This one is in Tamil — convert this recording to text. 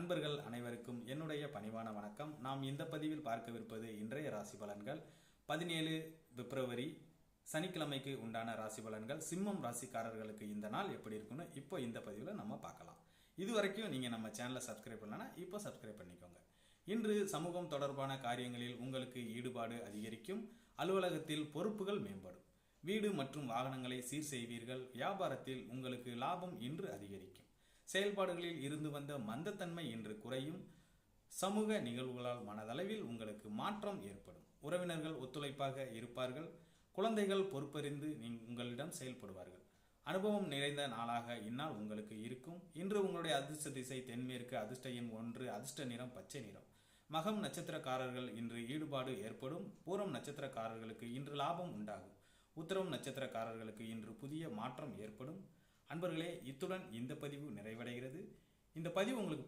அன்பர்கள் அனைவருக்கும் என்னுடைய பணிவான வணக்கம். நாம் இந்த பதிவில் பார்க்கவிருப்பது இன்றைய ராசி பலன்கள். பதினேழு பிப்ரவரி சனிக்கிழமைக்கு உண்டான ராசி பலன்கள். சிம்மம் ராசிக்காரர்களுக்கு இந்த நாள் எப்படி இருக்குன்னு இப்போ இந்த பதிவில் நம்ம பார்க்கலாம். இது வரைக்கும் நீங்கள் நம்ம சேனலை சப்ஸ்கிரைப் பண்ணலன்னா இப்போ சப்ஸ்கிரைப் பண்ணிக்கோங்க. இன்று சமூகம் தொடர்பான காரியங்களில் உங்களுக்கு ஈடுபாடு அதிகரிக்கும். அலுவலகத்தில் பொறுப்புகள் மேம்படும். வீடு மற்றும் வாகனங்களை சீர் செய்வீர்கள். வியாபாரத்தில் உங்களுக்கு லாபம் இன்று அதிகரிக்கும். செயல்பாடுகளில் இருந்து வந்த மந்தத்தன்மை இன்று குறையும். சமூக நிகழ்வுகளால் மனதளவில் உங்களுக்கு மாற்றம் ஏற்படும். உறவினர்கள் ஒத்துழைப்பாக இருப்பார்கள். குழந்தைகள் பொறுப்பறிந்து உங்களிடம் செயல்படுவார்கள். அனுபவம் நிறைந்த நாளாக இந்நாள் உங்களுக்கு இருக்கும். இன்று உங்களுடைய அதிர்ஷ்ட திசை தென்மேற்கு அதிர்ஷ்ட எண் ஒன்று அதிர்ஷ்ட நிறம் பச்சை நிறம். மகம் நட்சத்திரக்காரர்கள் இன்று ஈடுபாடு ஏற்படும். பூரம் நட்சத்திரக்காரர்களுக்கு இன்று லாபம் உண்டாகும். உத்தரம் நட்சத்திரக்காரர்களுக்கு இன்று புதிய மாற்றம் ஏற்படும். அன்பர்களே இத்துடன் இந்த பதிவு நிறைவடைகிறது. இந்த பதிவு உங்களுக்கு